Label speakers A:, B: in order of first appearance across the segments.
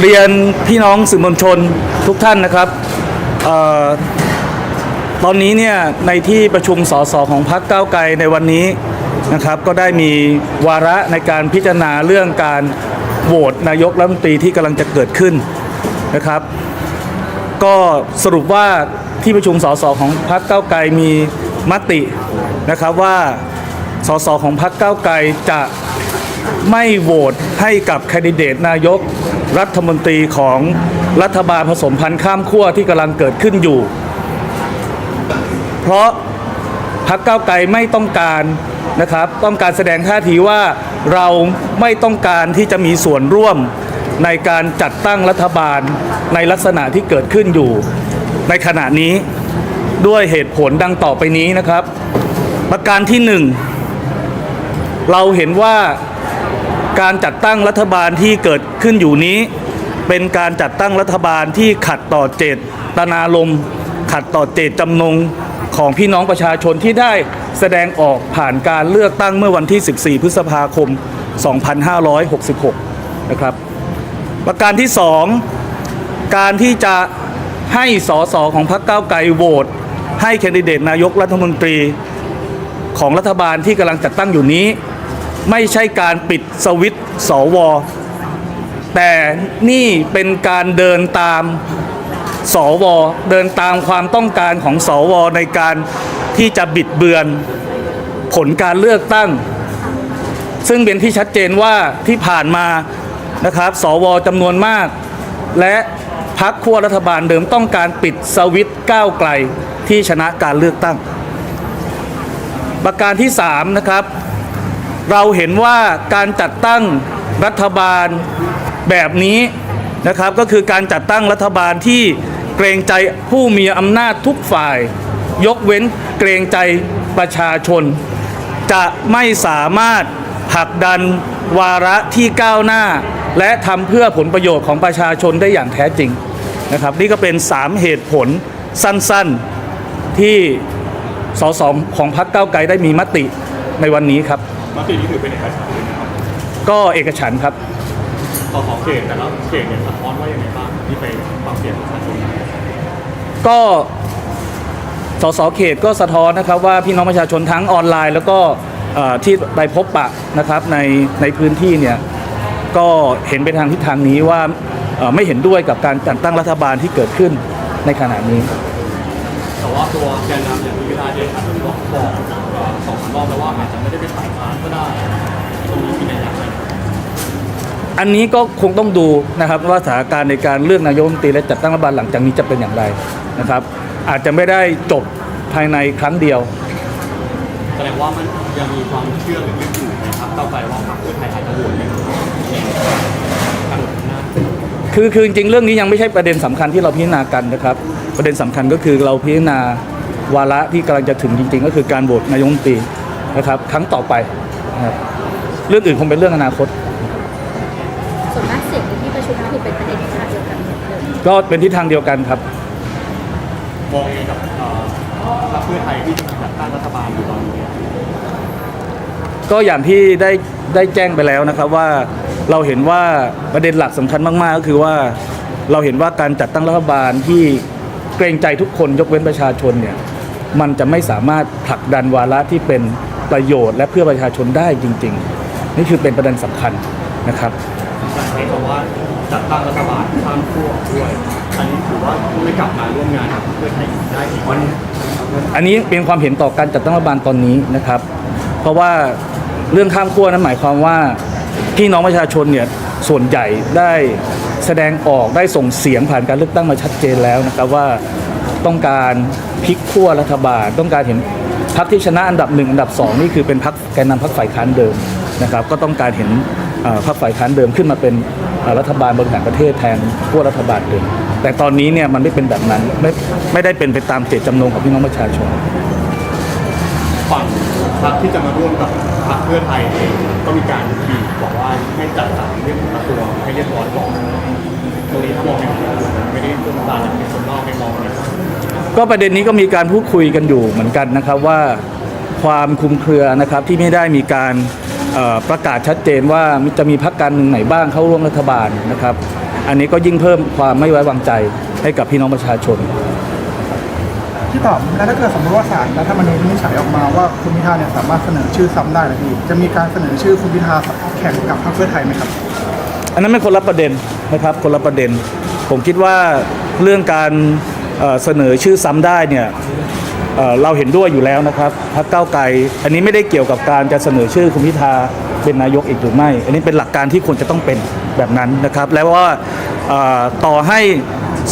A: เรียนพี่น้องสื่อมวลชนทุกท่านนะครับออตอนนี้เนี่ยในที่ประชุมสสของพรรคก้าวไกลในวันนี้นะครับ ก็ได้มีวาระในการพิจารณาเรื่องการโหวตนายกรัฐมนตรีที่กำลังจะเกิดขึ้นนะครับ ก็สรุปว่าที่ประชุมสสของพรรคก้าวไกลมีมตินะครับว่าสสของพรรคก้าวไกลจะไม่โหวตให้กับแคนดิเดตนายก รัฐมนตรีของรัฐบาลผสมพันธ์ข้ามขั้วที่กำลังเกิดขึ้นอยู่ เพราะพรรคก้าไกลไม่ต้องการนะครับ ต้องการแสดงท่าทีว่าเราไม่ต้องการที่จะมีส่วนร่วมในการจัดตั้งรัฐบาลในลักษณะที่เกิดขึ้นอยู่ ในขณะนี้ด้วยเหตุผลดังต่อไปนี้นะครับ ประการที่หนึ่งเราเห็นว่า การจัดตั้งรัฐบาลที่เกิดขึ้นอยู่นี้ เป็นการจัดตั้งรัฐบาลที่ขัดต่อเจตนารมณ์ขัดต่อเจตจำนงของพี่น้องประชาชนที่ได้แสดงออกผ่านการเลือกตั้งเมื่อวันที่ 14 พฤษภาคม 2566 นะครับ ประการที่สองการที่จะให้สสของพรรคก้าวไกลโหวตให้แคนดิเดตนายกรัฐมนตรีของรัฐบาลที่กำลังจัดตั้งอยู่นี้ ไม่ใช่การปิดสวิต์สว แต่นี่เป็นการเดินตามสว เดินตามความต้องการของสว ในการที่จะบิดเบือนผลการเลือกตั้ง ซึ่งเป็นที่ชัดเจนว่าที่ผ่านมานะครับ สวจำนวนมาก และพักขั้วรัฐบาลเดิมต้องการปิดสวิต์ก้าวไกลที่ชนะการเลือกตั้ง ประการที่ 3 นะครับ เราเห็นว่าการจัดตั้งรัฐบาลแบบนี้นะครับก็คือการจัดตั้งรัฐบาลที่เกรงใจผู้มีอำนาจทุกฝ่าย ยกเว้นเกรงใจประชาชน จะไม่สามารถผลักดันวาระที่ก้าวหน้า และทำเพื่อผลประโยชน์ของประชาชนได้อย่างแท้จริงนะครับ นี่ก็เป็น 3 เหตุผลสั้นๆที่สสของพรรคก้าวไกลได้มีมติในวันนี้ครับ
B: มตินี้ถือเป็นเอกฉันท์เลยนะครับ
A: ก็เอกฉันท์ครับ
B: ต่อของเขตแต่ละเขตเนี่ยสะท้อนว่ายังไงบ้างที่ไปฟังเสียงประชาชน
A: ก็สสเขตก็สะท้อนนะครับว่าพี่น้องประชาชนทั้งออนไลน์ แล้วก็เอ่อที่ไปพบปะนะครับในในพื้นที่เนี่ยก็เห็นไปทางทิศทางนี้ว่าเอ่อไม่เห็นด้วยกับการจัดตั้งรัฐบาลที่เกิดขึ้นในขณะนี้
B: แต่ว่าตัวแกนนำอย่างมีเวลาเดชอาจจะบอกบอกเอ่อสองสามรอบแล้วว่าอาจจะไม่ได้เป็นฝ่ายค้านก็ได้ตรงนี้มีในอย่างไร
A: อันนี้ก็คงต้องดูนะครับว่าสถานการณ์ในการเลือกนายกรัฐมนตรีและจัดตั้งรัฐบาลหลังจากนี้จะเป็นอย่างไรนะครับ อาจจะไม่ได้จบภายในครั้งเดียว
B: แสดงว่ามันยังมีความเชื่อหรือลึกอยู่นะครับเข้าไปว่าพรรคเพื่อไทยอาจจะโหวตในทางหน้า
A: คือคือจริงเรื่องนี้ยังไม่ใช่ประเด็นสำคัญที่เราพิจารณากันนะครับ ประเด็นสำคัญก็คือเราพิจารณาวาระที่กำลังจะถึงจริง ๆ ก็คือการโหวตนายกรัฐมนตรีนะครับครั้งต่อไปนะครับเรื่องอื่นคงเป็นเรื่องอนาคต
C: ส่วนมากเสียงในที่ประชุมคือเป็นประเด็นทางเดียวกันหมดเลย
A: ก็เป็นทิศทางเดียวกันครับ
B: มองเองกับเอ่อพรรคเพื่อไทยที่กำลังจัดตั้งรัฐบาลอยู่ตอนนี้
A: ก็อย่างที่ได้ได้แจ้งไปแล้วนะครับว่าเราเห็นว่าประเด็นหลักสำคัญมาก ๆ ก็คือว่าเราเห็นว่าการจัดตั้งรัฐบาลที่ เกรงใจทุกคนยกเว้นประชาชนเนี่ยมันจะไม่สามารถผลักดันวาระที่เป็นประโยชน์ และเพื่อประชาชนได้จริง ๆ นี่คือเป็นประเด็นสำคัญนะครับ
B: การใช้คำว่าจัดตั้งรัฐบาลข้ามขั้วด้วยอันนี้ถือว่าไม่กลับมาร่วมงานกับเพื่อไทยได้อีกวัน
A: อันนี้เป็นความเห็นต่อการจัดตั้งรัฐบาลตอนนี้นะครับ เพราะว่าเรื่องข้ามขั้วนั้นหมายความว่าพี่น้องประชาชนเนี่ยส่วนใหญ่ได้ แสดงออกได้ส่งเสียงผ่านการเลือกตั้งมาชัดเจนแล้วนะครับว่าต้องการพลิกขั้วรัฐบาล ต้องการเห็นพรรคที่ชนะอันดับหนึ่งอันดับสองนี่คือเป็นพรรคแกนนำพรรคฝ่ายค้านเดิมนะครับ ก็ต้องการเห็นพรรคฝ่ายค้านเดิมขึ้นมาเป็นรัฐบาลบริหารประเทศแทนขั้วรัฐบาลเดิมแต่ตอนนี้เนี่ยมันไม่เป็นแบบนั้นไม่ไม่ได้เป็นไปตามเจตจำนงของพี่น้องประชาชน
B: พรรคที่จะมาร่วมกับพรรคเพื่อไทยเองก็มีการบีบบอกว่าให้จัดสรรเรื่องของกระทรวให้เรียบร้อยก่อนตรงนี้ถ้ามองในมุมไม่ได้ร่วมตาจากคนนอกให้มองนะครับ
A: ก็ประเด็นนี้ก็มีการพูดคุยกันอยู่เหมือนกันนะครับว่าความคุมเครือนะครับที่ไม่ได้มีการประกาศชัดเจนว่าจะมีพรรคการเมืองไหนบ้างเข้าร่วมรัฐบาลนะครับ อันนี้ก็ยิ่งเพิ่มความไม่ไว้วางใจให้กับพี่น้องประชาชน
D: พี่ตอบแล้วถ้าเกิดสมมติว่าศาลรัฐธรรมนูญวินิจฉัยออกมาว่าคุณพิธาเนี่ยสามารถเสนอชื่อซ้ำได้นะพี่จะมีการเสนอชื่อคุณพิธาแข่งกับพรรคเพื่อไทยไหมครับ
A: อันนั้นเป็นคนละประเด็นนะครับคนละประเด็น ผมคิดว่าเรื่องการเสนอชื่อซ้ำได้เนี่ยเราเห็นด้วยอยู่แล้วนะครับพรรคก้าวไกลอันนี้ไม่ได้เกี่ยวกับการจะเสนอชื่อคุณพิธาเป็นนายกอีกหรือไม่ อันนี้เป็นหลักการที่ควรจะต้องเป็นแบบนั้นนะครับ แล้วว่าต่อให้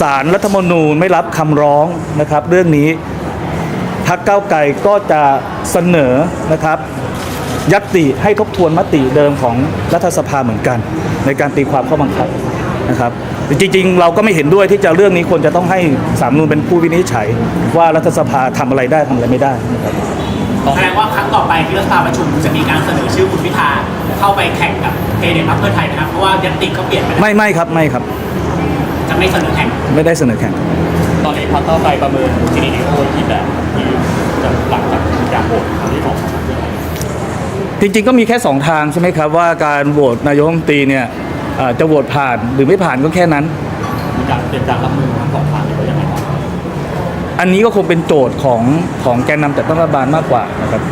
A: ศาลรัฐธรรมนูญไม่รับคำร้องนะครับ เรื่องนี้พรรคก้าวไกลก็จะเสนอนะครับยัตติให้ทบทวนมติเดิมของรัฐสภาเหมือนกัน ในการตีความข้อบังคับนะครับ จริงๆ เราก็ไม่เห็นด้วยที่จะเรื่องนี้ควรจะต้องให้สามนูนเป็นผู้วินิจฉัย ว่ารัฐสภาทำอะไรได้ทำอะไรไม่ได้นะครับ
E: แสดงว่าครั้งต่อไปที่รัฐสภาประชุมจะมีการเสนอชื่อคุณพิธาเข้าไปแข่งกับเอเดนพรรคเพื่อไทยนะครับเพราะว่ายัตติก็เปลี่ยนไปแล้ว
A: ไม่ไม่ครับไม่ครับ
E: จะไม่เสนอแข่ง
A: ไม่ได้เสนอแข่ง
B: ตอนนี้พรรคก้าวไกลประเมินซีนีโอที่แบบที่จะหลังจากการโหวตครั้งที่สองของพรรคเพื่อไทย
A: จริงๆก็มีแค่ 2 ทางใช่ไหมครับ ว่าการโหวตนายกรัฐมนตรีเนี่ยเอ่อจะโหวตผ่านหรือไม่ผ่านก็แค่นั้น
B: มีการเตรียมการรับมือทั้งสองทางนี้ไว้ยังไงบ้าง
A: อันนี้ก็คงเป็นโจทย์ของของแกนนำจัดตั้งรัฐบาลมากกว่านะครับ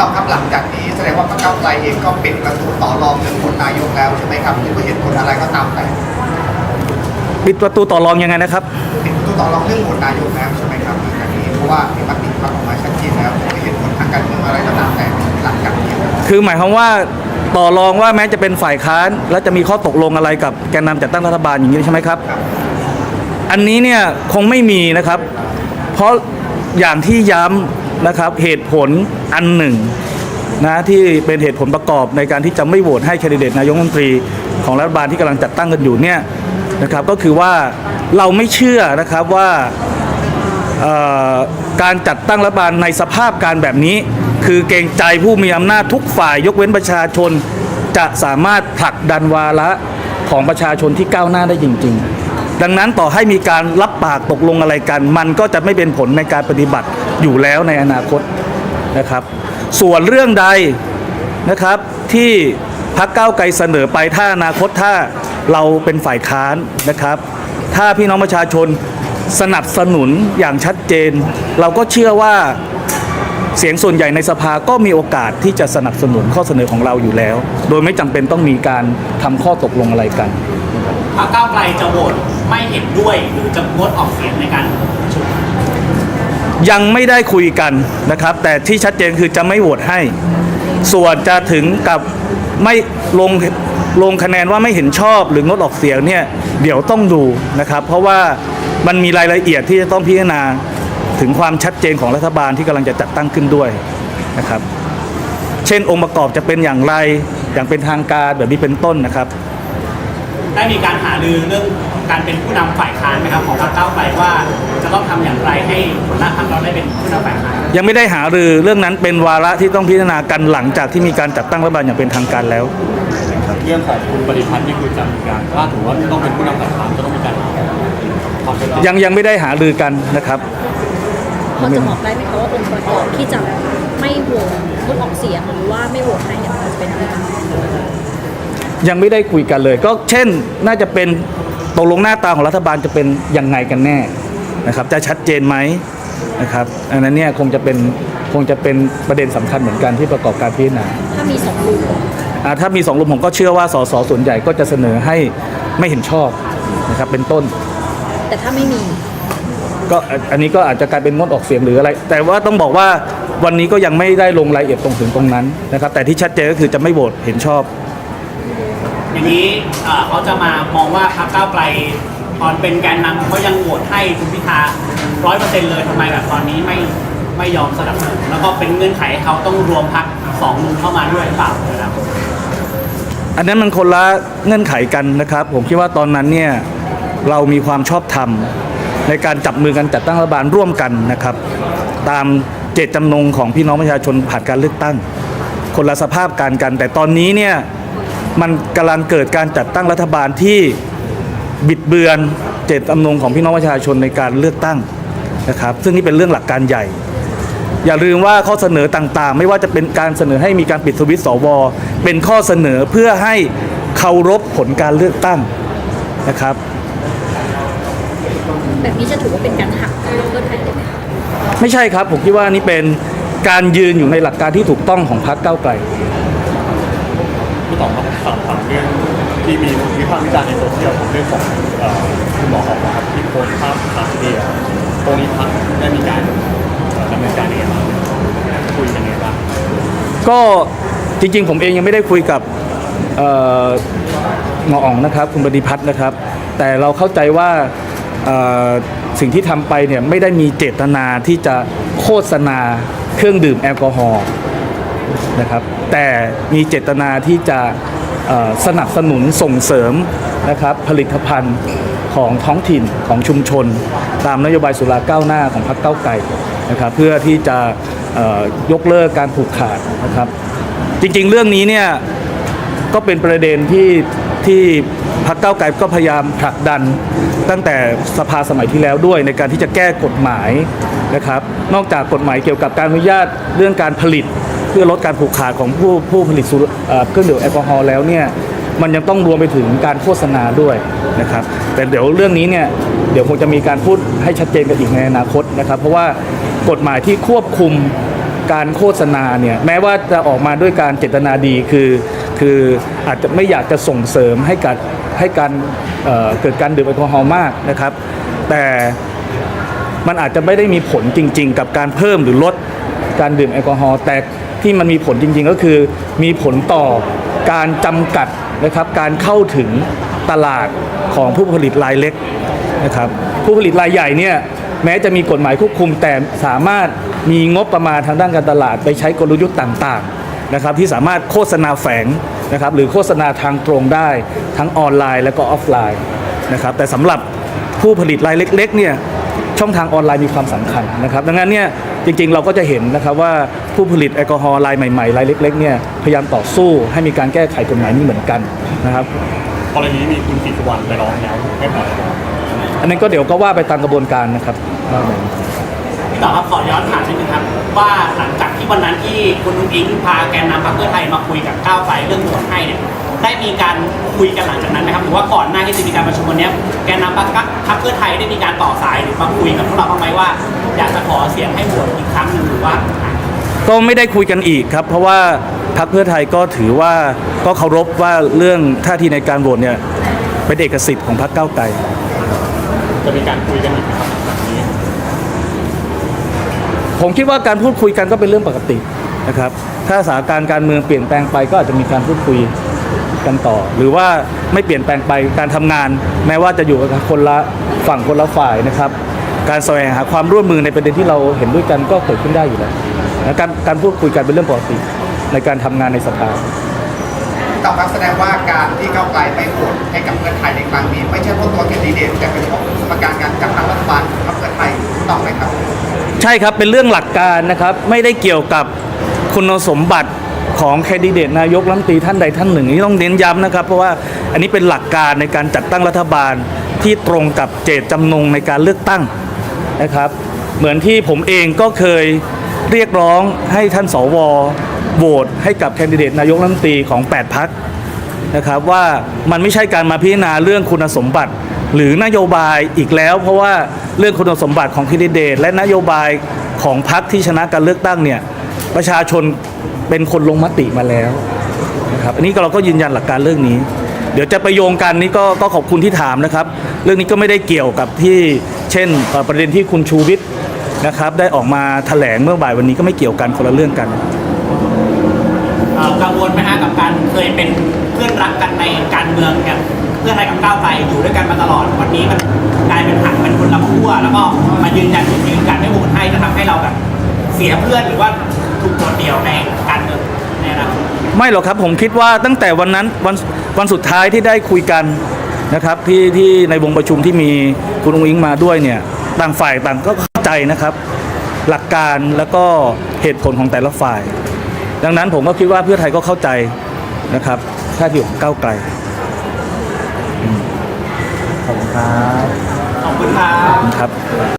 F: ตอบครับหลังจากนี้แสดงว่าพรรคก้าวไกลเองก็เป็นประตูต่อรองเรื่องคนนายกแล้วใช่ไหมครับหรือว่าเหตุผลอะไรก็ตามแต่
A: ปิดประตูต่อรองยังไงนะครับ
F: เป็นประตูต่อรองเรื่องคนนายกแล้วใช่ไหมครับหลังจากนี้เพราะว่ามีมติพรรคออกมาชัดเจนแล้วไม่เหตุผลทางการเมืองอะไรก็ตามแต่หลังจากนี้ครับ
A: คือหมายความว่าต่อรองว่าแม้จะเป็นฝ่ายค้าน แล้วจะมีข้อตกลงอะไรกับแกนนำจัดตั้งรัฐบาลอย่างนี้ใช่ไหมครับ อันนี้เนี่ยคงไม่มีนะครับ เพราะอย่างที่ย้ำนะครับเหตุผลอันหนึ่งนะที่เป็นเหตุผลประกอบในการที่จะไม่โหวตให้แคนดิเดตนายกรัฐมนตรีของรัฐบาลที่กำลังจัดตั้งกันอยู่เนี่ย นะครับก็คือว่าเราไม่เชื่อนะครับว่าการจัดตั้งรัฐบาลในสภาพการแบบนี้ คือเกรงใจผู้มีอำนาจทุกฝ่ายยกเว้นประชาชน จะสามารถผลักดันวาระของประชาชนที่ก้าวหน้าได้จริง ๆ ดังนั้นต่อให้มีการรับปากตกลงอะไรกัน มันก็จะไม่เป็นผลในการปฏิบัติอยู่แล้วในอนาคตนะครับ ส่วนเรื่องใดนะครับที่พรรคก้าไกลเสนอไปถ้าอนาคตถ้า เราเป็นฝ่ายค้านนะครับ ถ้าพี่น้องประชาชนสนับสนุนอย่างชัดเจน เราก็เชื่อว่าเสียงส่วนใหญ่ในสภาก็มีโอกาสที่จะสนับสนุนข้อเสนอของเราอยู่แล้ว โดยไม่จำเป็นต้องมีการทำข้อตกลงอะไรกัน
E: พรรคก้าวไกลจะโหวตไม่เห็นด้วยหรือจะงดออกเสียงในการประชุม
A: ยังไม่ได้คุยกันนะครับ แต่ที่ชัดเจนคือจะไม่โหวตให้ ส่วนจะถึงกับไม่ลงลงคะแนนว่าไม่เห็นชอบหรืองดออกเสียงเนี่ยเดี๋ยวต้องดูนะครับ เพราะว่ามันมีรายละเอียดที่จะต้องพิจารณาถึงความชัดเจนของรัฐบาลที่กำลังจะจัดตั้งขึ้นด้วยนะครับ เช่นองค์ประกอบจะเป็นอย่างไรอย่างเป็นทางการแบบนี้เป็นต้นนะครับ
E: ได้มีการหารือเรื่อง การเป็นผู้นำฝ่ายค้านไหมครับของพรรคก้าวไกลว่าจะต้องทำอย่างไรให้หัวหน้าพรรคเราได้เป็นผู้นำฝ่ายค้าน
A: ยังไม่ได้หารือเรื่องนั้นเป็นวาระที่ต้องพิจารณากันหลังจากที่มีการจัดตั้งรัฐบาลอย่างเป็นทางการแล้ว
B: เรื่องของคุณปริพันธ์นี่คือจะมีการถ้าถือว่าต้องเป็นผู้นำฝ่ายค้านก็ต้องมีการหาความเป็น
A: ยังยังไม่ได้หารือกันนะครับ
C: พอจะบอกได้ไหมคะว่าองค์ประกอบที่จะไม่โหวตงดออกเสียงหรือว่าไม่โหวตให้เนี่ยมันจะเป็นอะไรบ้าง
A: ยังไม่ได้คุยกันเลย ก็เช่นน่าจะเป็น ตกลงหน้าตาของรัฐบาลจะเป็นยังไงกันแน่นะครับ จะชัดเจนไหมนะครับ อันนั้นเนี่ยคงจะเป็นคงจะเป็นประเด็นสำคัญเหมือนกันที่ประกอบการพิจารณา
C: ถ้ามีสองลุง
A: อ่าถ้ามีสองลุมผมก็เชื่อว่าสสส่วนใหญ่ก็จะเสนอให้ไม่เห็นชอบนะครับเป็นต้น
C: แต่ถ้าไม่มี
A: ก็อันอันนี้ก็อาจจะกลายเป็นงดออกเสียงหรืออะไร แต่ว่าต้องบอกว่าวันนี้ก็ยังไม่ได้ลงรายละเอียดตรงถึงตรงนั้นนะครับ แต่ที่ชัดเจนก็คือจะไม่โหวตเห็นชอบ
E: อย่างนี้เอ่อเขาจะมามองว่าพรรคก้าวไกลตอนเป็นแกนนำเขายังโหวตให้คุณพิธาร้อยเปอร์เซ็นต์เลยทำไมแบบตอนนี้ไม่ไม่ยอมสนับสนุนแล้วก็เป็นเงื่อนไขให้เขาต้องรวมพรรคสองลุงเข้ามาด้วยหรือเปล่านะครับ
A: อันนั้นมันคนละเงื่อนไขกันนะครับ ผมคิดว่าตอนนั้นเนี่ยเรามีความชอบธรรมในการจับมือกันจัดตั้งรัฐบาลร่วมกันนะครับ ตามเจตจำนงของพี่น้องประชาชนผ่านการเลือกตั้ง คนละสภาพการกัน แต่ตอนนี้เนี่ย มันกำลังเกิดการจัดตั้งรัฐบาลที่บิดเบือนเจตจำนงของพี่น้องประชาชนในการเลือกตั้งนะครับ ซึ่งนี่เป็นเรื่องหลักการใหญ่ อย่าลืมว่าข้อเสนอต่างๆ ไม่ว่าจะเป็นการเสนอให้มีการปิดสวิตช์สวเป็นข้อเสนอเพื่อให้เคารพผลการเลือกตั้งนะครับ
C: แบบนี้จะถือว่าเป็นการหักของเพื่อไทยได้ไหมคะ
A: ไม่ใช่ครับผมคิดว่านี่เป็นการยืนอยู่ในหลักการที่ถูกต้องของพรรคก้าวไกล
B: พี่ ต๋อบถามเรื่องที่มีวิพากษ์วิจารณ์ในโซเชียลเรื่องของเอ่อคุณหมอของนะครับที่โพสต์ภาพสารเดียตรงนี้พักได้มีการเอ่อดำเนินการยังไงบ้างคุยกันยังไงบ้าง
A: ก็จริงๆ ผมเองยังไม่ได้คุยกับเอ่อหมออ๋องนะครับ คุณปฏิพัฒน์นะครับ แต่เราเข้าใจว่าเอ่อสิ่งที่ทำไปเนี่ยไม่ได้มีเจตนาที่จะโฆษณาเครื่องดื่มแอลกอฮอล์นะครับ แต่มีเจตนาที่จะ สนับสนุนส่งเสริมนะครับผลิตภัณฑ์ของท้องถิ่นของชุมชน ตามนโยบายสุราก้าวหน้าของพรรคเก้าไกลนะครับเพื่อที่จะยกเลิกการผูกขาดนะครับจริงๆ เรื่องนี้เนี่ยก็เป็นประเด็นที่ที่พรรคเก้าไกลก็พยายามผลักดันตั้งแต่สภาสมัยที่แล้วด้วยในการที่จะแก้กฎหมายนะครับ นอกจากกฎหมายเกี่ยวกับการอนุญาตเรื่องการผลิต เพื่อลดการผูกขาดของผู้ผู้ผลิตเครื่องดื่มแอลกอฮอล์แล้วเนี่ยมันยังต้องรวมไปถึงการโฆษณาด้วยนะครับ แต่เดี๋ยวเรื่องนี้เนี่ยเดี๋ยวคงจะมีการพูดให้ชัดเจนกันอีกในอนาคตนะครับ เพราะว่ากฎหมายที่ควบคุมการโฆษณาเนี่ยแม้ว่าจะออกมาด้วยการเจตนาดีคือ คืออาจจะไม่อยากจะส่งเสริมให้การให้การเเกิดการดื่มแอลกอฮอล์มากนะครับ แต่มันอาจจะไม่ได้มีผลจริง ๆ กับการเพิ่มหรือลดการดื่มแอลกอฮอล์แต่ ที่มันมีผลจริงๆ ก็คือ มีผลต่อการจำกัดนะครับการเข้าถึงตลาดของผู้ผลิตรายเล็กนะครับผู้ผลิตรายใหญ่เนี่ยแม้จะมีกฎหมายควบคุมแต่สามารถมีงบประมาณทางด้านการตลาด ไปใช้กลยุทธ์ต่างๆนะครับที่สามารถโฆษณาแฝงนะครับหรือโฆษณาทางตรงได้ทั้งออนไลน์และก็ออฟไลน์นะครับแต่สำหรับผู้ผลิตรายเล็กๆเนี่ยช่องทางออนไลน์มีความสำคัญนะครับดังนั้นเนี่ยจริงๆเราก็จะเห็นนะครับว่า ผู้ผลิตแอลกอฮอล์รายใหม่ๆรายเล็กๆเนี่ยพยายามต่อสู้ให้มีการแก้ไขกฎหมายนี้เหมือนกันนะครับ
B: กรณีนี้มีคุณศรีสุวรรณไปร้องแล้วไม่ปล่อย
A: อันนั้นก็เดี๋ยวก็ว่าไปตามกระบวนการนะครับว่าไป
E: พี่ต่อครับขอย้อนถามนิดนึงครับว่าหลังจากที่วันนั้นที่คุณนุ้งอิงพาแกนนำพรรคเพื่อไทยมาคุยกับก้าวไกลเรื่องโหวตให้เนี่ยได้มีการคุยกันหลังจากนั้นไหมครับหรือว่าก่อนหน้าที่จะมีการประชุมวันเนี้ยแกนนำพรรคพรรคเพื่อไทยได้มีการต่อสายหรือมาคุยกับพวกเราบ้างไหมว่า อยากจะขอเสียงให้โหวตอีกครั้งหนึ่งหรือว่า
A: ก็ไม่ได้คุยกันอีกครับ เพราะว่าพรรคเพื่อไทยก็ถือว่าก็เคารพว่าเรื่องท่าทีในการโหวตเนี่ยเป็นเอกสิทธิ์ของพรรคก้าวไกล
B: จะมีการคุยกันอีกไหมครับ
A: ผมคิดว่าการพูดคุยกันก็เป็นเรื่องปกตินะครับ ถ้าสถานการณ์การเมืองเปลี่ยนแปลงไปก็อาจจะมีการพูดคุยกันต่อ หรือว่าไม่เปลี่ยนแปลงไปการทำงาน แม้ว่าจะอยู่กับคนละฝั่งคนละฝ่ายนะครับ การแสวงหาความร่วมมือในประเด็นที่เราเห็นด้วยกันก็เกิดขึ้นได้อยู่แล้วและการการพูดคุยกันเป็นเรื่องปกติในการทำงานในสภา
F: ตอบรับแสดงว่าการที่ก้าวไกลไปโหวตให้กับเพื่อไทยในครั้งนี้ ไม่ใช่เพราะตัวแคนดิเดตแต่เป็นเพราะสมการการจัดตั้งรัฐบาลของพรรคเพื่อไทยถูกต้องไหมครับ
A: ใช่ครับเป็นเรื่องหลักการนะครับไม่ได้เกี่ยวกับคุณสมบัติของแคนดิเดตนายกรัฐมนตรีท่านใดท่านหนึ่งนี่ต้องเน้นย้ำนะครับ เพราะว่าอันนี้เป็นหลักการในการจัดตั้งรัฐบาลที่ตรงกับเจตจำนงในการเลือกตั้ง นะครับ เหมือนที่ผมเองก็เคยเรียกร้องให้ท่านสวโหวตให้กับแคนดิเดตนายกรัฐมนตรีของ 8พักนะครับว่ามันไม่ใช่การมาพิจารณาเรื่องคุณสมบัติ หรือนโยบายอีกแล้ว เพราะว่าเรื่องคุณสมบัติของแคนดิเดต และนโยบายของพรรคที่ชนะการเลือกตั้งเนี่ยประชาชนเป็นคนลงมติมาแล้วนะครับอันนี้เราก็ยืนยันหลักการเรื่องนี้ เดี๋ยวจะไปโยงกันนี่ก็ก็ขอบคุณที่ถามนะครับ เรื่องนี้ก็ไม่ได้เกี่ยวกับที่ เช่นเอ่อประเด็นที่คุณชูวิทย์นะครับได้ออกมาแถลงเมื่อบ่ายวันนี้ก็ไม่เกี่ยวกันคนละเรื่องกัน
E: เอ่อกังวลไหมฮะกับการเคยเป็นเพื่อนรักกันในการเมืองกันเพื่อไทยกับก้าวไกลอยู่ด้วยกันมาตลอดวันนี้มันกลายเป็นหักเป็นคนละขั้วแล้วก็มายืนยันจุดยืนกันไม่โหวตให้จะทำให้เราแบบเสียเพื่อนหรือว่าถูกโดดเดี่ยวในการเมืองในอนาคต
A: ไม่หรอกครับผมคิดว่าตั้งแต่วันนั้นวันวันสุดท้ายที่ได้คุยกัน นะครับที่ที่ในวงประชุมที่มีคุณอุ้งอิงมาด้วยเนี่ยต่างฝ่ายต่างก็เข้าใจนะครับ หลักการแล้วก็เหตุผลของแต่ละฝ่าย ดังนั้นผมก็คิดว่าเพื่อไทยก็เข้าใจนะครับท่าทีของก้าวไกลอืมขอบคุณครับ
E: ขอบคุณครับ
A: ขอบคุณครับ